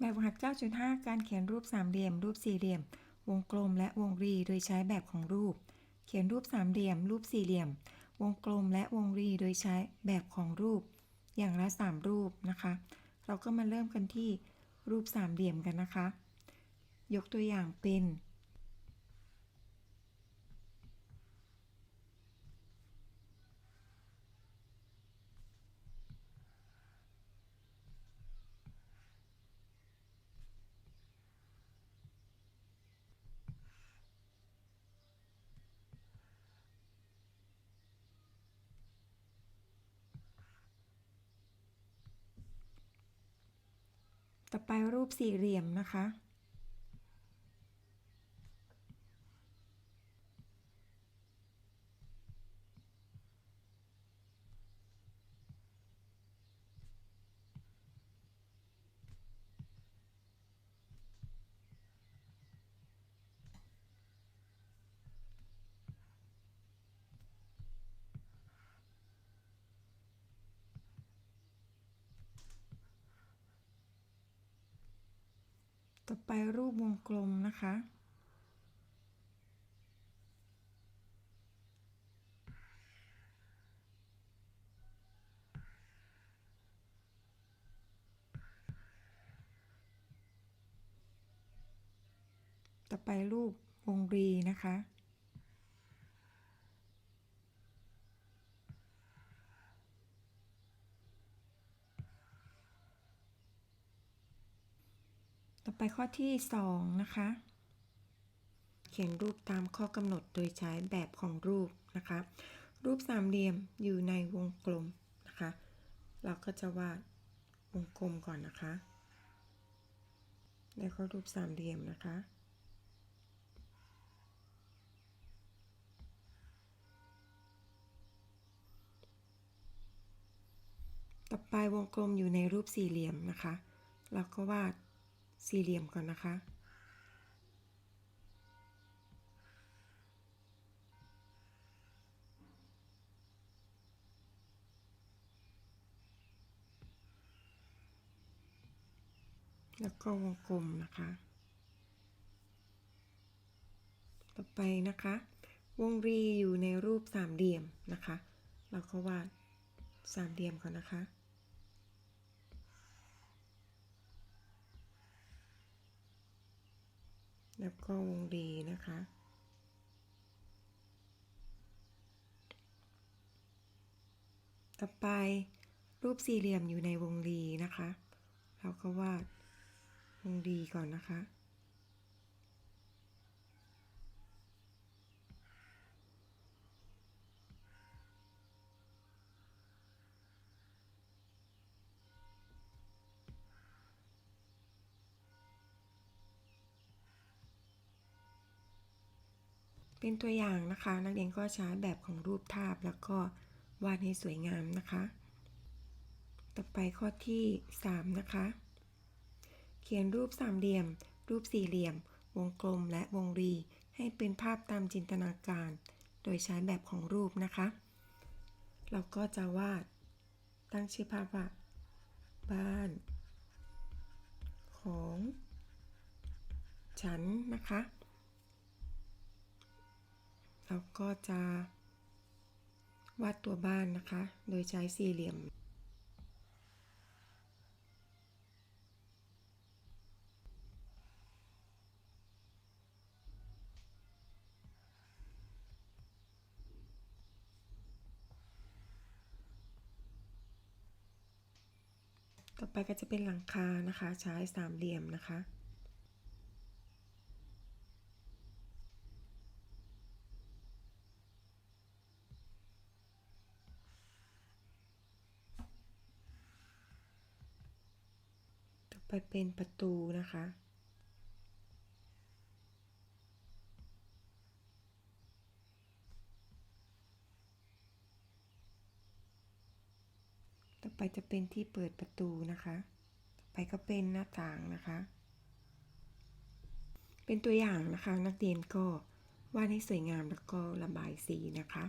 แบบหัก 9.5 การเขียนรูปสามเหลี่ยม รูปสี่เหลี่ยม วงกลมและวงรี โดยใช้แบบของรูป เขียนรูปสามเหลี่ยม รูปสี่เหลี่ยม วงกลมและวงรี โดยใช้แบบของรูป อย่างละสามรูปนะคะ เราก็มาเริ่มกันที่รูปสามเหลี่ยมกันนะคะ ยกตัวอย่างเป็น ไปรูปสี่เหลี่ยมนะคะ ต่อไปรูปวงกลมนะคะ ต่อไปรูปวงรีนะคะ ต่อไปข้อที่ 2 นะคะ เขียนรูปตามข้อกำหนดโดยใช้แบบของรูปนะคะ รูปสามเหลี่ยมอยู่ในวงกลมนะคะ เราก็จะวาดวงกลมก่อนนะคะ แล้วก็รูปสามเหลี่ยมนะคะต่อไปวงกลมอยู่ในรูปสี่เหลี่ยมนะคะ เราก็วาด สี่เหลี่ยมก่อนนะคะ แล้วก็วงกลมนะคะ ต่อไปนะคะ วงรีอยู่ในรูปสามเหลี่ยมนะคะ เราก็วาดสามเหลี่ยมก่อนนะคะ แล้วก็วงรีนะคะ ต่อไปรูปสี่เหลี่ยมอยู่ในวงรีนะคะ เราก็วาดวงรีก่อนนะคะ เป็นตัวอย่างนะคะ นักเรียนก็ใช้แบบของรูปภาพแล้วก็วาดให้สวยงามนะคะ ต่อไปข้อที่ 3 นะคะ เขียนรูปสามเหลี่ยม รูปสี่เหลี่ยม วงกลมและวงรี ให้เป็นภาพตามจินตนาการ โดยใช้แบบของรูปนะคะ เราก็จะวาดตั้งชื่อภาพว่า บ้าน ของ ฉันนะคะ เราก็จะวาดตัวบ้านนะคะ โดยใช้สี่เหลี่ยม ต่อไปก็จะเป็นหลังคานะคะ ใช้สามเหลี่ยมนะคะ ไปเป็นประตูนะคะ ต่อไปจะเป็นที่เปิดประตูนะคะ ต่อไปก็เป็นหน้าต่างนะคะ เป็นตัวอย่างนะคะนักเรียนก็วาดให้สวยงามแล้วก็ระบายสีนะคะ